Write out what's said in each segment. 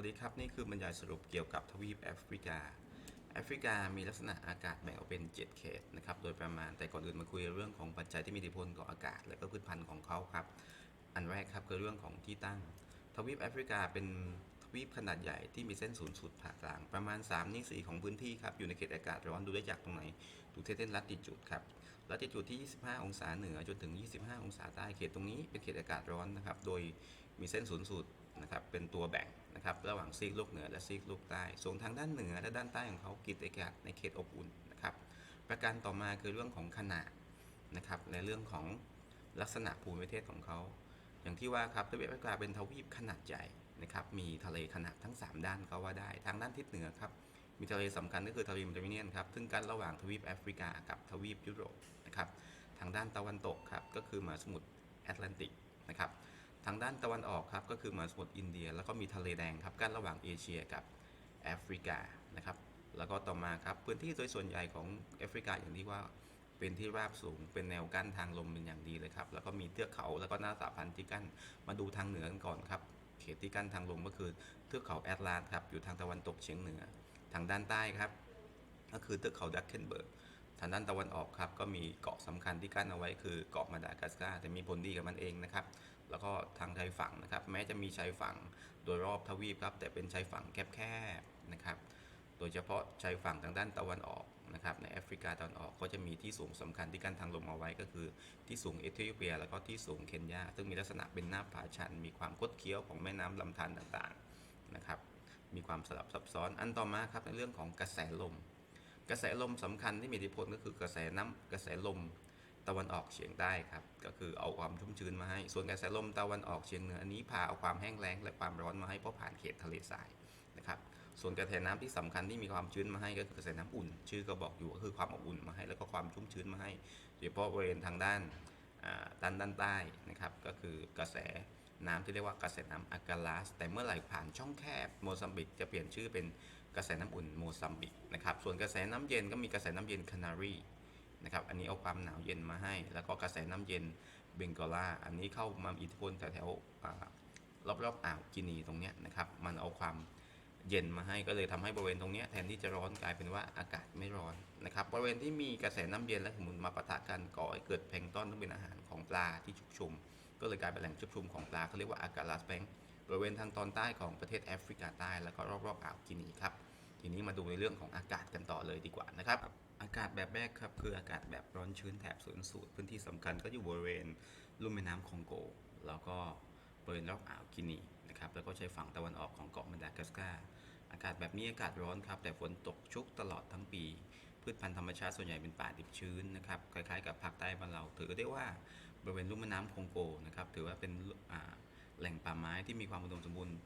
วัสดีครับ นี่คือบรรยายสรุปเกี่ยวกับทวีปแอฟริกา แอฟริกามีลักษณะอากาศแบ่งออกเป็น 7 เขตนะครับ โดยประมาณแต่ก่อนอื่นมาคุยเรื่องของปัจจัยที่มีอิทธิพลต่ออากาศ และก็พืชพันธุ์ของเขาครับ อันแรกครับคือเรื่องของที่ตั้ง ทวีปแอฟริกาเป็นทวีปขนาดใหญ่ที่มีเส้นศูนย์สูตรผ่ากลาง ประมาณ3นิ้วสีของพื้นที่ครับ อยู่ในเขตอากาศร้อนดูได้จากตรงไหน ดูเทเทนลัติจูดครับลัติจูดที่ 25 องศาเหนือจนถึง 25 องศาใต้ เขตตรงนี้เป็นเขตอากาศร้อนนะครับ โดยมีเส้นศูนย์สูตรนะครับเป็นตัวแบ่ง นะครับระหว่างซีกโลกเหนือและซีกโลกใต้ส่วนทางด้านเหนือและด้านใต้ของเขากิจอากาศในเขตอบอุ่นนะครับประการต่อมาคือเรื่องของขนาดนะครับในเรื่องของลักษณะภูมิประเทศของเขา อย่างที่ว่าครับทวีปแอฟริกาเป็นทวีปขนาดใหญ่นะครับมีทะเลขนาดทั้ง 3 ด้านก็ว่าได้ ทางด้านทิศเหนือครับมีทะเลสำคัญก็คือทะเลเมดิเตอร์เรเนียนครับซึ่งกั้นระหว่างทวีปแอฟริกากับทวีปยุโรปนะครับทางด้านตะวันตกครับก็คือมหาสมุทรแอตแลนติกนะครับ ทางด้านตะวันออกครับก็คือมหาสมุทรอินเดีย แล้วก็มีทะเลแดงครับกั้นระหว่างเอเชียกับแอฟริกานะครับแล้วก็ต่อมาครับพื้นที่โดยส่วนใหญ่ของแอฟริกาอย่างที่ว่าเป็นที่ราบสูงเป็นแนวกั้นทางลมเป็นอย่างดีเลยครับแล้วก็มีเทือกเขาแล้วก็หน้าสาพันธ์ที่กั้นมาดูทางเหนือกันก่อนครับเขตที่กั้นทางลมก็คือเทือกเขาแอตแลาสครับอยู่ทางตะวันตกเฉียงเหนือ ทางด้านใต้ครับ ก็คือเทือกเขาดักเคนเบิร์กทางด้านตะวันออกครับก็มีเกาะสำคัญที่กั้นเอาไว้คือเกาะมาดากัสการ์แต่มีผลดีกับมันเองนะครับ แล้วก็ทางชายฝั่งนะครับ แม้จะมีชายฝั่งโดยรอบทวีปครับ แต่เป็นชายฝั่งแคบๆนะครับ โดยเฉพาะชายฝั่งทางด้านตะวันออกนะครับ ในแอฟริกาตะวันออกก็จะมีที่สูงสำคัญที่กั้นทางลมเอาไว้ก็คือที่สูงเอธิโอเปีย แล้วก็ที่สูงเคนยา ซึ่งมีลักษณะเป็นหน้าผาชัน มีความคดเคี้ยวของแม่น้ำลำธารต่างๆนะครับ มีความสลับซับซ้อน อันต่อมาครับในเรื่องของกระแสลม กระแสลมสำคัญที่มีอิทธิพลก็คือกระแสน้ำกระแสลม ตะวันออกเฉียงใต้ครับ ก็คือเอาความชุ่มชื้นมาให้ ส่วนกระแสลมตะวันออกเฉียงเหนืออันนี้พาเอาความแห้งแล้งและความร้อนมาให้เพราะผ่านเขตทะเลทรายนะครับ ส่วนกระแสน้ำที่สำคัญที่มีความชื้นมาให้ก็คือกระแสน้ำอุ่น ชื่อก็บอกอยู่ก็คือความอบอุ่นมาให้แล้วก็ความชุ่มชื้นมาให้โดยเฉพาะบริเวณทางด้านอ่าด้านด้านใต้นะครับ ก็คือกระแสน้ำที่เรียกว่ากระแสน้ำอากาลาสแต่เมื่อไหร่ผ่านช่องแคบโมซัมบิกจะเปลี่ยนชื่อเป็นกระแสน้ำอุ่นโมซัมบิกนะครับ ส่วนกระแสน้ำเย็นก็มีกระแสน้ำเย็นคานารี นะครับ อันนี้เอาความหนาวเย็นมาให้ แล้วก็กระแสน้ำเย็นเบงกอลา อันนี้เข้ามาอิทธิพลแถวๆอ่ารอบๆอ่าวกินีตรงนี้นะครับ มันเอาความเย็นมาให้ก็เลยทำให้บริเวณตรงนี้แทนที่จะร้อนกลายเป็นว่าอากาศไม่ร้อนนะครับ บริเวณที่มีกระแสน้ำเย็นและสมุนมาปะทะกันก่อให้เกิดแพลงต้อนซึ่งเป็นอาหารของปลาที่ชุกชุม ก็เลยกลายเป็นแหล่งชุกชุมของปลาเขาเรียกว่าอากาลัสแบงบริเวณทางตอนใต้ของประเทศแอฟริกาใต้แล้วก็รอบๆอ่าวกินีครับ ทีนี้มาดูในเรื่องของอากาศกันต่อเลยดีกว่านะครับ อากาศแบบแรกครับคืออากาศแบบร้อนชื้นแถบศูนย์สูตรพื้นที่สำคัญก็อยู่บริเวณลุ่มแม่น้ำคองโก แล้วก็บริเวณรอบอ่าวกินีนะครับแล้วก็ใช้ฝั่งตะวันออกของเกาะมาดากัสการ์อากาศแบบนี้อากาศร้อนครับแต่ฝนตกชุกตลอดทั้งปี พืชพันธุ์ธรรมชาติส่วนใหญ่เป็นป่าดิบชื้นนะครับคล้ายๆกับภาคใต้บ้านเรา ถือได้ว่าบริเวณลุ่มแม่น้ำคองโกนะครับถือว่าเป็นแหล่งป่าไม้ที่มีความอุดมสมบูรณ์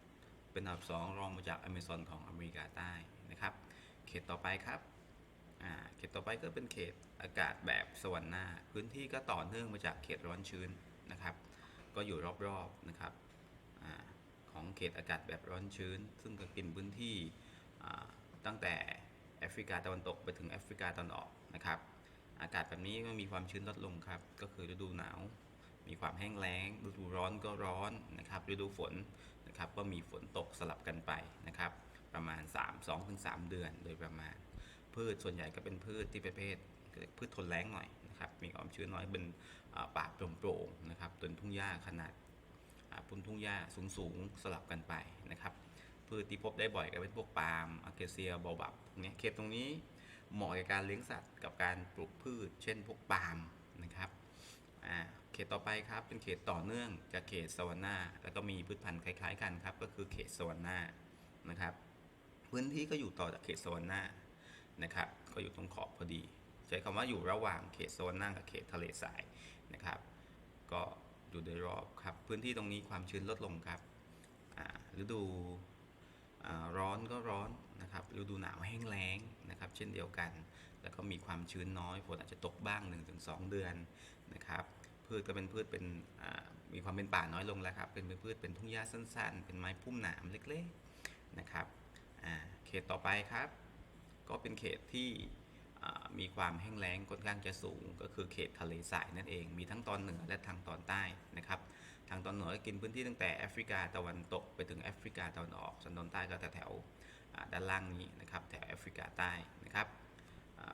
เป็นอันดับสองรองมาจากอเมซอนของอเมริกาใต้นะครับเขตต่อไปครับ อ่าเขตต่อไปก็เป็นเขตอากาศแบบสวรรค์หน้า พื้นที่ก็ต่อเนื่องมาจากเขตร้อนชื้นนะครับ ก็อยู่รอบๆนะครับอของเขตอากาศแบบร้อนชื้น ซึ่งก็กินพื้นที่ตั้งแต่แอฟริกาตะวันตกไปถึงแอฟริกาตะวันออกนะครับ อากาศแบบนี้ก็มีความชื้นลดลงครับ ก็คือฤดูหนาว มีความแห้งแล้ง ฤดูร้อนก็ร้อนนะครับ ฤดูฝนนะครับก็มีฝนตกสลับกันไปนะครับ ประมาณ 3 2ถึง3เดือนโดยประมาณ พืชส่วนใหญ่ก็เป็นพืชที่ประเภทพืชทนแล้งหน่อยนะครับ มีความชื้นน้อยเป็นป่าโปร่งๆนะครับต้นทุ่งหญ้าขนาดพุ่นทุ่งหญ้าสูงๆสลับกันไปนะครับพืชที่พบได้บ่อยก็เป็นพวกปาล์มอะเคเซียบอบับพวกนี้เขตตรงนี้เหมาะกับการเลี้ยงสัตว์กับการปลูกพืช เช่นพวกปาล์มนะครับเขตต่อไปครับเป็นเขตต่อเนื่องกับเขตสวรรค์าแล้วก็มีพืชพันธุ์คล้ายๆกันครับก็คือเขตสวรรค์านะครับพื้นที่ก็อยู่ต่อจากเขตสวรรค์า นะครับก็อยู่ตรงขอบพอดี ใช้คำว่าอยู่ระหว่างเขตสวรรค์นากับเขตทะเลทรายนะครับ ก็อยู่โดยรอบครับพื้นที่ตรงนี้ความชื้นลดลงครับฤดูร้อนก็ร้อนนะครับฤดูหนาวแห้งแล้งนะครับ เช่นเดียวกัน แล้วก็มีความชื้นน้อยฝนอาจจะตกบ้าง 1-2 เดือนนะครับพืชก็เป็นพืชเป็นมีความเป็นป่าน้อยลงแล้วครับ เป็นพืชเป็นทุ่งหญ้าสั้น ๆ เป็นไม้พุ่มหนามเล็กๆนะครับเขตต่อไปครับ ก็เป็นเขตที่มีความแห้งแล้งค่อนข้างจะสูง ก็คือเขตทะเลทรายนั่นเอง มีทั้งตอนเหนือและทางตอนใต้นะครับ ทางตอนเหนือก็กินพื้นที่ตั้งแต่แอฟริกาตะวันตกไปถึงแอฟริกาตะวันออกส่วนตอนใต้ก็แถวด้านล่างนี้นะครับแถวแอฟริกาใต้นะครับ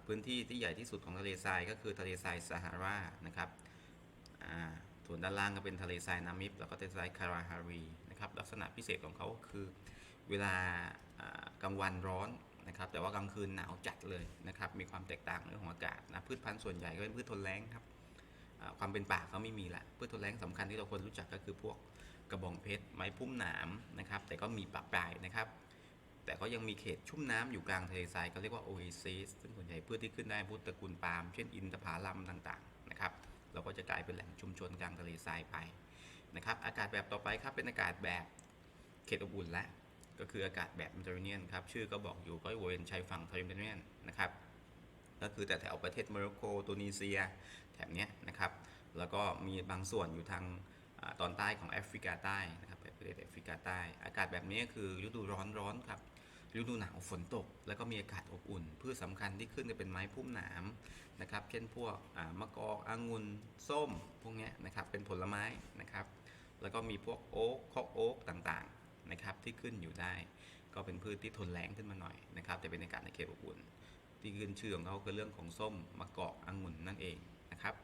พื้นที่ที่ใหญ่ที่สุดของทะเลทรายก็คือทะเลทรายซาฮารานะครับอ่าส่วนด้านล่างก็เป็นทะเลทรายนามิบแล้วก็ทะเลทรายคาราฮารีนะครับลักษณะพิเศษของเขาก็คือเวลากลางวันร้อน นะครับแต่ว่ากลางคืนหนาวจัดเลยนะครับมีความแตกต่างเรื่องของอากาศนะพืชพันธุ์ส่วนใหญ่ก็เป็นพืชทนแล้งครับความเป็นป่าก็ไม่มีละพืชทนแรงสำคัญที่เราควรรู้จักก็คือพวกกระบองเพชรไม้พุ่มหนามนะครับแต่ก็มีปะปลายนะครับ แต่ก็ยังมีเขตชุ่มน้ำอยู่กลางทะเลทรายก็เรียกว่าโอเอซิสซึ่งส่วนใหญ่พืชที่ขึ้นได้พวกตระกูลปาล์มเช่นอินทผลัมต่างๆนะครับเราก็จะกลายเป็นแหล่งชุมชนกลางทะเลทรายไปนะครับอากาศแบบต่อไปครับเป็นอากาศแบบเขตอบอุ่นและ ก็คืออากาศแบบเมดิเตอร์เรเนียนครับชื่อก็บอกอยู่ก็บริเวณชายฝั่งเมดิเตอร์เรเนียนนะครับก็คือแต่แถวประเทศโมร็อกโกตูนิเซียแถบนี้นะครับ แล้วก็มีบางส่วนอยู่ทางอตอนใต้ของแอฟริกาใต้นะครับประเทศแอฟริกาใต้ อากาศแบบนี้คือฤดูร้อนร้อนครับฤดูหนาวฝนตก แล้วก็มีอากาศอบอุ่นพืชสำคัญที่ขึ้นจะเป็นไม้พุ่มหนามนะครับ เช่นพวกมะกอกองุ่นส้มพวกนี้นะครับเป็นผลไม้นะครับ แล้วก็มีพวกโอ๊กคอกโอ๊กต่างๆ นะครับที่ขึ้นอยู่ได้ ก็เป็นพืชที่ทนแรงขึ้นมาหน่อยนะครับแต่เป็นอากาศในเขตอบอุ่น ที่ขึ้นชื่อของเขาคือเรื่องของส้มมะกอกองุ่นนั่นเองนะครับ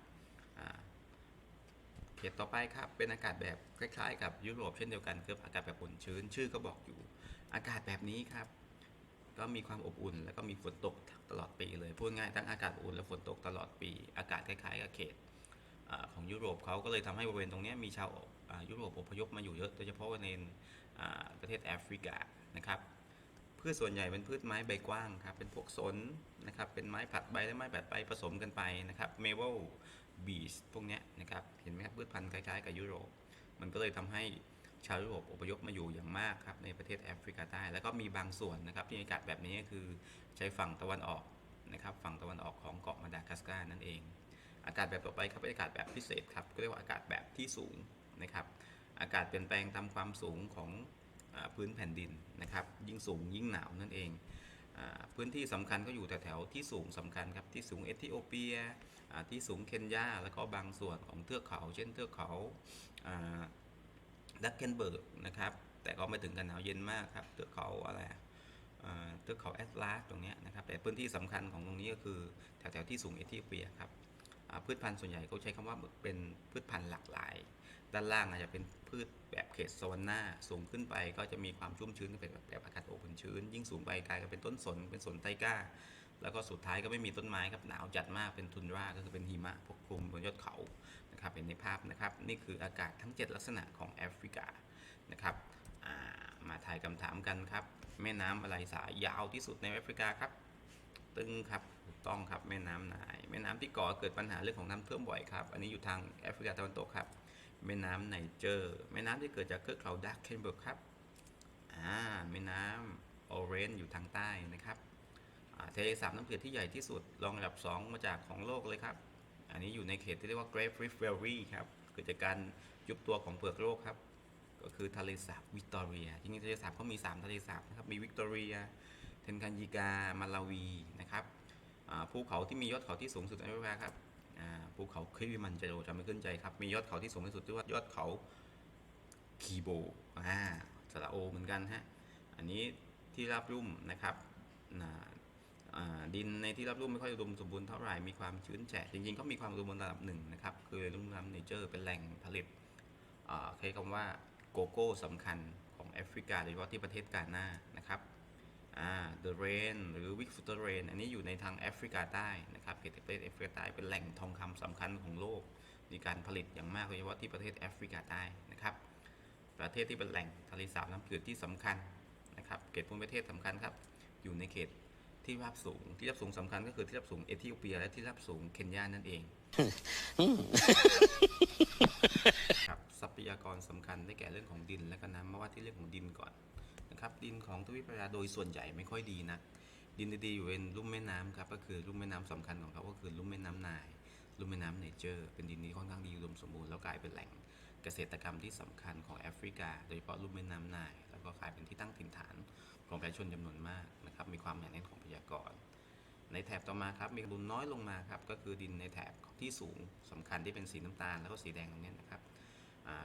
เขตต่อไปครับเป็นอากาศแบบคล้ายๆ กับยุโรปเช่นเดียวกันคืออากาศแบบอุ่นชื้น ชื่อก็บอกอยู่ อากาศแบบนี้ครับก็มีความอบอุ่น แล้วก็มีฝนตกตลอดปีเลยพูดง่ายทั้งอากาศอุ่นและฝนตกตลอดปี อากาศคล้ายๆกับเขตของยุโรปเขาก็เลยทำให้บริเวณตรงนี้มีชาวยุโรปอพยพมาอยู่เยอะโดยเฉพาะในอ่า ประเทศแอฟริกานะครับพืชส่วนใหญ่เป็นพืชไม้ใบกว้างครับเป็นพวกสนนะครับเป็นไม้ผลัดใบและไม้ผลัดใบผสมกันไปนะครับเมเวลบีชพวกนี้นะครับเห็นไหมครับพืชพันธุ์คล้ายๆกับยุโรป มันก็เลยทำให้ชาวยุโรปอพยพมาอยู่อย่างมากครับในประเทศแอฟริกาใต้ แล้วก็มีบางส่วนนะครับที่มีอากาศแบบนี้ก็คือใช้ฝั่งตะวันออกนะครับฝั่งตะวันออกของเกาะมาดากัสการ์นั่นเอง อากาศแบบต่อไปครับเป็นอากาศแบบพิเศษครับก็เรียกว่าอากาศแบบที่สูงนะครับ อากาศเปลี่ยนแปลงตามความสูงของอพื้นแผ่นดินนะครับ ยิ่งสูงยิ่งหนาวนั่นเองอพื้นที่สำคัญก็อยู่แถวๆที่สูงสำคัญครับที่สูงเอธิโอเปียที่สูงเคนยาแล้วก็บางส่วนของเทือกเขา เช่นเทือกเขาดักเกนเบิร์กนะครับแต่ก็ไม่ถึงกันหนาวเย็นมากครับเทือกเขาอะไรเทือกเขาแอตลาสตรงนี้นะครับแต่พื้นที่สำคัญของตรงนี้ก็คือแถวๆที่สูงเอธิโอเปียครับ พืชพันธุ์ส่วนใหญ่เขาใช้คำว่าเป็นพืชพันธุ์หลากหลาย ด้านล่างอาจจะเป็นพืชแบบเขตสวรรนาสูงขึ้นไปก็จะมีความชุ่มชื้นเป็นแบบอากาศอบอุ่นชื้น ยิ่งสูงไปกลายเป็นต้นสนเป็นสนไทก้า แล้วก็สุดท้ายก็ไม่มีต้นไม้ครับหนาวจัดมากเป็นทุนราก็คือเป็นหิมะปกคลุมบนยอดเขานะครับเป็นในภาพนะครับ นี่คืออากาศทั้ง 7 ลักษณะของแอฟริกานะครับามาถ่ายคำถามกันครับ แม่น้ำอะไรสายยาวที่สุดในแอฟริกาครับ ตึงครับถูกต้องครับแม่น้ำนาย แม่น้ำที่ก่อเกิดปัญหาเรื่องของน้ำท่วมบ่อยครับ อันนี้อยู่ทางแอฟริกาตะวันตกครับ แม่น้ำไนเจอร์ แม่น้ำที่เกิดจากเทือกเขาดักเคนเบิร์กครับอ่าแม่น้ำโอเรนอยู่ทางใต้นะครับทะเลสาบน้ำเกลือที่ใหญ่ที่สุดรองอันดับ 2 มาจากของโลกเลยครับ อันนี้อยู่ในเขตที่เรียกว่า Great Rift Valley ครับเกิดจากการยุบตัวของเปลือกโลกครับ ก็คือทะเลสาบวิกตอเรียจริงๆทะเลสาบเขามี 3 ทะเลสาบนะครับ มีวิกตอเรีย เทนกันยิกามาลาวีนะครับภูเขาที่มียอดเขาที่สูงสุดในแอฟริกาครับภูเขาคลิมันจาโรจะไม่ขึ้นใจครับ มียอดเขาที่สูงที่สุดที่ว่ายอดเขาคีโบอ่าสระโอเหมือนกันฮะอันนี้ที่ราบรุ่มนะครับดินในที่ราบรุ่มไม่ค่อยอุดมสมบูรณ์เท่าไหร่ มีความชื้นแฉะ จริงๆ ก็มีความอุดมสมบูรณ์ระดับหนึ่งนะครับ คือลุ่มน้ำเนเจอร์เป็นแหล่งผลิตใช้คำว่าโกโก้สำคัญของแอฟริกาโดยเฉพาะที่ประเทศกาหน้านะครับ อ่า The Rain หรือ Wick Foot Rain อันนี้อยู่ในทางแอฟริกาใต้นะครับเขตประเทศแอฟริกาใต้เป็นแหล่งทองคำสำคัญของโลกมีการผลิตอย่างมากโดยเฉพาะที่ประเทศแอฟริกาใต้นะครับประเทศที่เป็นแหล่งทะเลสาบน้ำจืดที่สำคัญนะครับเขตภูมิประเทศสำคัญครับอยู่ในเขตที่ราบสูงที่ราบสูงสำคัญก็คือที่ราบสูงเอธิโอเปียและที่ราบสูงเคนยานั่นเองครับทรัพยากรสำคัญได้แก่เรื่องของดินและก็น้ำมาว่าที่เรื่องของดินก่อน นะครับดินของทวีปแอฟริกาโดยส่วนใหญ่ไม่ค่อยดีนะดินดีๆอยู่เป็นลุ่มแม่น้ำครับก็คือลุ่มแม่น้ำสำคัญของเขาก็คือลุ่มแม่น้ำนายลุ่มแม่น้ำเนเจอร์ เป็นดินที่ค่อนข้างดีอุดมสมบูรณ์แล้วกลายเป็นแหล่งเกษตรกรรมที่สำคัญของแอฟริกา โดยเฉพาะลุ่มแม่น้ำนาย แล้วก็กลายเป็นที่ตั้งถิ่นฐานของประชาชนจำนวนมากนะครับมีความหนาแน่นของพยากรณ์ในแถบต่อมาครับมีดุนน้อยลงมาครับก็คือดินในแถบที่สูงสำคัญที่เป็นสีน้ำตาลแล้วก็สีแดงตรงนี้นะครับ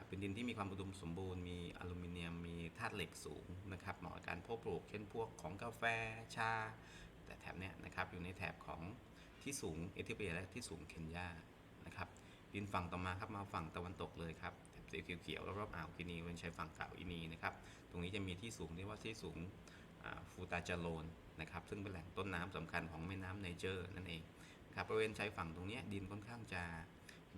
เป็นดินที่มีความอุดมสมบูรณ์ มีอลูมิเนียม มีธาตุเหล็กสูงนะครับ เหมาะกับการเพาะปลูก เช่นพวกของกาแฟ ชา แต่แถบเนี้ยนะครับอยู่ในแถบของที่สูงเอธิโอเปียและที่สูงเคนยา นะครับ ดินฝั่งต่อมาครับมาฝั่งตะวันตกเลยครับแถบสีเขียวๆรอบๆอ่าวกินีเป็นชายฝั่งเก่าอินีนะครับ ตรงนี้จะมีที่สูงเรียกว่าที่สูงฟูตาจาโลนนะครับ ซึ่งเป็นแหล่งต้นน้ำสำคัญของแม่น้ำไนเจอร์นั่นเองครับบริเวณชายฝั่งตรงนี้ดินค่อนข้างจะ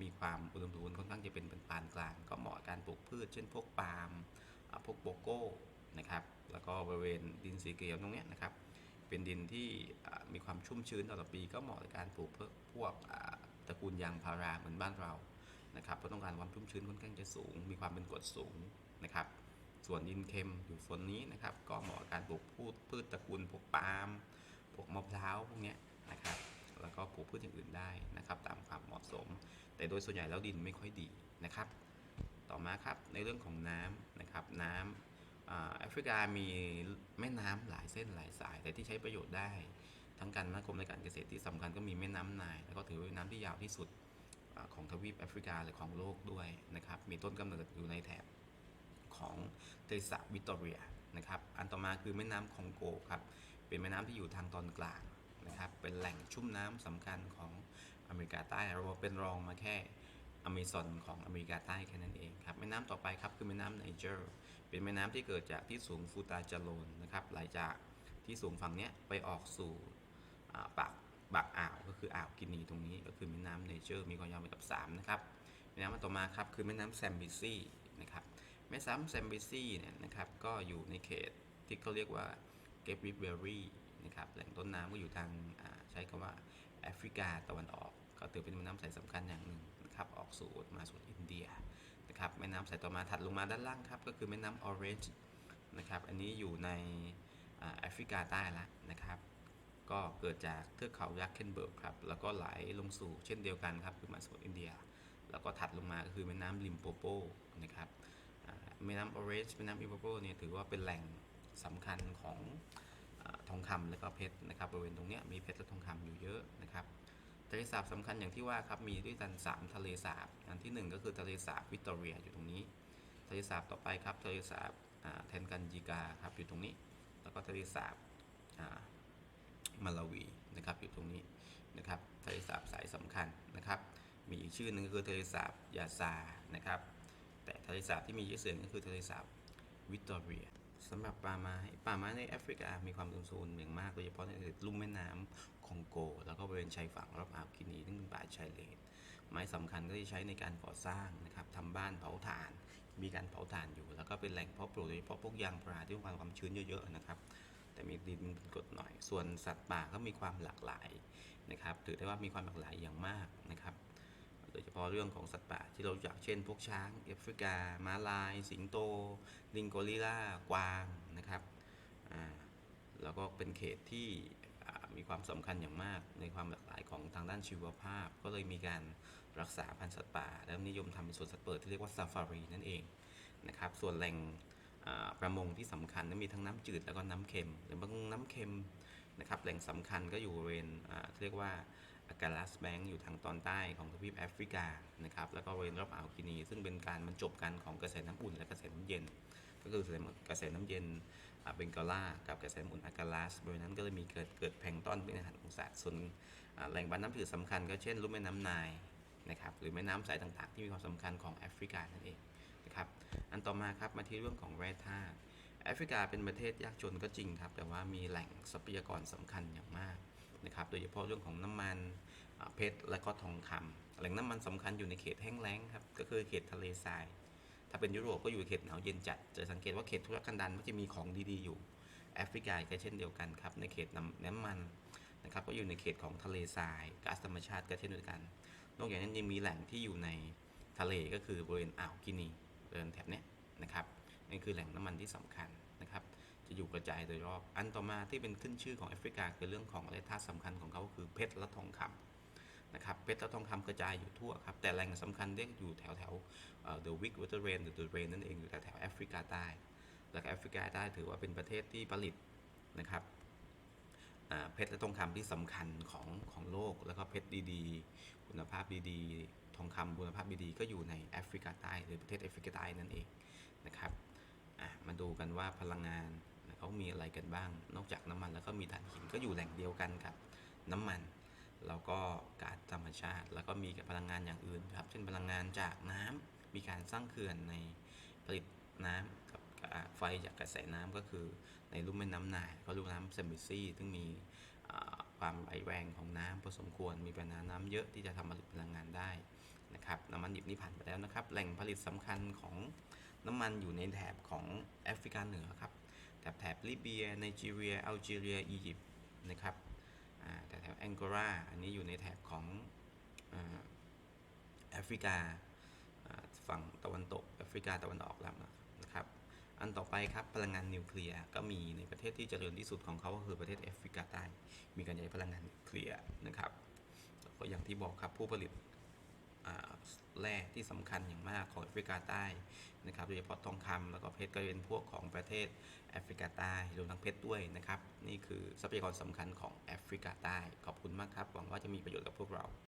มีความอุดมสมบูรณ์ค่อนข้างจะเป็นเป็นปานกลาง ก็เหมาะการปลูกพืช เช่นพวกปาล์มพวกโบโก้นะครับแล้วก็บริเวณดินสีเขียวตรงเนี้ยนะครับ เป็นดินที่มีความชุ่มชื้นตลอดปีก็เหมาะกับการปลูกพวกตระกูลยางพาราเหมือนบ้านเรานะครับเพราะต้องการความชุ่มชื้นค่อนข้างจะสูง มีความเป็นกรดสูงนะครับ ส่วนดินเค็มอยู่โซนนี้นะครับ ก็เหมาะกับการปลูกพืชพืชตระกูลพวกปาล์มพวกมะพร้าวพวกเนี้ยนะครับ แล้วก็ปลูกพืชอย่างอื่นได้นะครับ ตามความเหมาะสม แต่โดยส่วนใหญ่แล้วดินไม่ค่อยดีนะครับ ต่อมาครับในเรื่องของน้ำนะครับน้ำแอฟริกามีแม่น้ำหลายเส้นหลายสาย แต่ที่ใช้ประโยชน์ได้ ทั้งการคมนาคมและการเกษตรที่สำคัญก็มีแม่น้ำไนาย แล้วก็ถือว่าเป็นน้ำที่ยาวที่สุดอของทวีปแอฟริกาหรือของโลกด้วยนะครับ มีต้นกำเนิดอยู่ในแถบของเลสซาบวิตอเรียนะครับ อันต่อมาคือแม่น้ำคองโกครับ เป็นแม่น้ำที่อยู่ทางตอนกลาง นะครับเป็นแหล่งชุ่มน้ำสำคัญของอเมริกาใต้เราเป็นรองมาแค่อเมซอนของอเมริกาใต้แค่นั้นเองครับแม่น้ำต่อไปครับคือแม่น้ำไนเจอร์เป็นแม่น้ำที่เกิดจากที่สูงฟูตาจาโลนนะครับไหลจากที่สูงฝั่งเนี้ยไปออกสู่ปากปากอ่าวก็คืออ่าวกินีตรงนี้ก็คือแม่น้ำเนเจอร์มีความยาวไปกับ3นะครับแม่น้ำต่อมาครับคือแม่น้ำแซมบิซีนะครับแม่น้ำแซมบิซีเนี่ยนะครับก็อยู่ในเขตที่เขาเรียกว่าเกปริเบอรี่ นะครับแหล่งต้นน้ำก็อยู่ทางใช้คำว่าแอฟริกาตะวันออก ก็ถือเป็นแม่น้ำสายสำคัญอย่างหนึ่งนะครับออกสู่มาสู่อินเดียนะครับแม่น้ำสายต่อมาถัดลงมาด้านล่างครับก็คือแม่น้ำออเรนจ์นะครับอันนี้อยู่ในแอฟริกาใต้ละนะครับก็เกิดจากเทือกเขายักษ์เคนเบิร์กครับแล้วก็ไหลลงสู่เช่นเดียวกันครับคือมาสู่อินเดีย แล้วก็ถัดลงมาก็คือแม่น้ำลิมโปโปนะครับแม่น้ำออเรนจ์แม่น้ำลิมโปโปเนี่ยถือว่าเป็นแหล่งสำคัญของ ทองคำและก็เพชรนะครับบริเวณตรงนี้มีเพชรและทองคำอยู่เยอะนะครับทะเลสาบสำคัญอย่างที่ว่าครับมีด้วยกัน3ทะเลสาบอันที่ 1 ก็คือทะเลสาบวิกตอเรียอยู่ตรงนี้ ทะเลสาบต่อไปครับทะเลสาบแทนกันจิกาครับอยู่ตรงนี้ แล้วก็ทะเลสาบอ่ามาลาวีนะครับอยู่ตรงนี้นะครับทะเลสาบสายสำคัญนะครับ มีอีกชื่อหนึ่งก็คือทะเลสาบยาซานะครับ แต่ทะเลสาบที่มีชื่อเสียงก็คือทะเลสาบวิกตอเรีย สำหรับป่าไม้ป่าไม้ในแอฟริกา มีความอุดมสมบูรณ์อย่างมากโดยเฉพาะในลุ่มแม่น้ำคองโก แล้วก็บริเวณชายฝั่งรอบอ่าวกินีซึ่งเป็นป่าชายเลนไม้สำคัญก็ที่ใช้ในการก่อสร้างนะครับทำบ้านเผาถ่าน มีการเผาถ่านอยู่ แล้วก็เป็นแหล่งเพาะปลูกโดยเฉพาะพวกยางพาราที่ต้องการความชื้นเยอะๆนะครับแต่มีดินเป็นกรดหน่อย ส่วนสัตว์ป่าก็มีความหลากหลายนะครับถือได้ว่ามีความหลากหลายอย่างมากนะครับ โดยเฉพาะเรื่องของสัตว์ป่าที่เราจักเช่น พวกช้างแอฟริกา ม้าลาย สิงโต ลิงโกริลลากวางนะครับแล้วก็เป็นเขตที่มีความสำคัญอย่างมากในความหลากหลายของทางด้านชีวภาพ ก็เลยมีการรักษาพันธุ์สัตว์ป่า แล้วนิยมทำเป็นสวนสัตว์เปิดที่เรียกว่าซาฟารีนั่นเองนะครับส่วนแหล่งประมงที่สำคัญนั้นมีทั้งน้ำจืดแล้วก็น้ำเค็มหรือบางน้ำเค็มนะครับแหล่งสำคัญก็อยู่บริเวณอ่เรียกว่า อากาลัสแบงก์อยู่ทางตอนใต้ของทวีปแอฟริกานะครับแล้วก็บริเวณรอบอ่าวกินี ซึ่งเป็นการบรรจบกันของกระแสน้ำอุ่นและกระแสน้ำเย็น ก็คือกระแสน้ำเย็นเบงกอล่ากับกระแสน้ำอุ่นอากาลัสบริเวณนั้นก็เลยมีเกิดเกิดแพงต้อนเป็นอาหารของสัตว์ส่วนแหล่งบรรน้ำจืดสำคัญก็เช่นลุ่มแม่น้ำไนายนะครับหรือแม่น้ำสายต่างๆ ที่มีความสำคัญของแอฟริกานั่นเองนะครับอันต่อมาครับมาที่เรื่องของแร่ธาตุแอฟริกาเป็นประเทศยากจนก็จริงครับ แต่ว่ามีแหล่งทรัพยากรสำคัญอย่างมาก นะครับโดยเฉพาะเรื่องของน้ำมันเพชรและก็ทองคำแหล่งน้ำมันสำคัญอยู่ในเขตแห้งแล้งครับก็คือเขตทะเลทราย ถ้าเป็นยุโรปก็อยู่เขตหนาวเย็นจัดจะสังเกตว่าเขตทุรกันดารมันจะมีของดีๆอยู่แอฟริกาก็เช่นเดียวกันครับในเขตน้ำน้ำมันนะครับก็อยู่ในเขตของทะเลทรายก๊าซธรรมชาติก็เช่นเดียวกัน นอกจากนั้นยังมีแหล่งที่อยู่ในทะเลก็คือบริเวณอ่าวกินีบริเวณแถบนี้นะครับนี่คือแหล่งน้ำมันที่สำคัญนะครับ จะอยู่กระจายโดยรอบ อันต่อมาที่เป็นขึ้นชื่อของแอฟริกาคือเรื่องของแร่ธาตุสำคัญของเขาคือเพชรและทองคำนะครับเพชรและทองคำกระจายอยู่ทั่วครับ แต่แหล่งสำคัญเรียกอยู่แถวแถวเดอะวิกวอเตอร์เรนหรือเดอะเรนนั่นเองอยู่แถวแถวแอฟริกาใต้ แล้วก็แอฟริกาใต้ถือว่าเป็นประเทศที่ผลิตนะครับเพชรและทองคำที่สำคัญของของโลก แล้วก็เพชรดีๆ คุณภาพดีๆ ทองคำคุณภาพดีๆ ก็อยู่ในแอฟริกาใต้หรือประเทศแอฟริกาใต้นั่นเองนะครับมาดูกันว่าพลังงาน เขามีอะไรกันบ้าง นอกจากน้ำมันแล้วก็มีถ่านหินก็อยู่แหล่งเดียวกันกับน้ำมันแล้วก็ก๊าซธรรมชาติ แล้วก็มีพลังงานอย่างอื่นครับ เช่นพลังงานจากน้ำมีการสร้างเขื่อนในผลิตน้ำกับไฟจากกระแสน้ำก็คือในลุ่มแม่น้ำนายก็ลุ่มน้ำเซมิซี่ซึ่งมีความไหลแรงของน้ำพอสมควรมีปริมาณน้ำเยอะที่จะทำผลิตพลังงานได้นะครับน้ำมันดิบนี่ผ่านไปแล้วนะครับ แหล่งผลิตสำคัญของน้ำมันอยู่ในแถบของแอฟริกาเหนือครับ แถบแถบลิเบียไนจีเรียอัลจีเรียอียิปต์นะครับแต่แถบแองโกลาอันนี้อยู่ในแถบของแอฟริกาฝั่งตะวันตกแอฟริกาตะวันออกแล้วนะครับ อันต่อไปครับพลังงานนิวเคลียร์ก็มีในประเทศที่เจริญที่สุดของเขาก็คือประเทศแอฟริกาใต้ มีการใช้พลังงานนิวเคลียร์นะครับแล้วก็อย่างที่บอกครับผู้ผลิต แร่ที่สำคัญอย่างมากของแอฟริกาใต้นะครับโดยเฉพาะทองคำแล้วก็เพชรก็เป็นพวกของประเทศแอฟริกาใต้รวมทั้งเพชรด้วยนะครับ นี่คือทรัพยากรสำคัญของแอฟริกาใต้ ขอบคุณมากครับ หวังว่าจะมีประโยชน์กับพวกเรา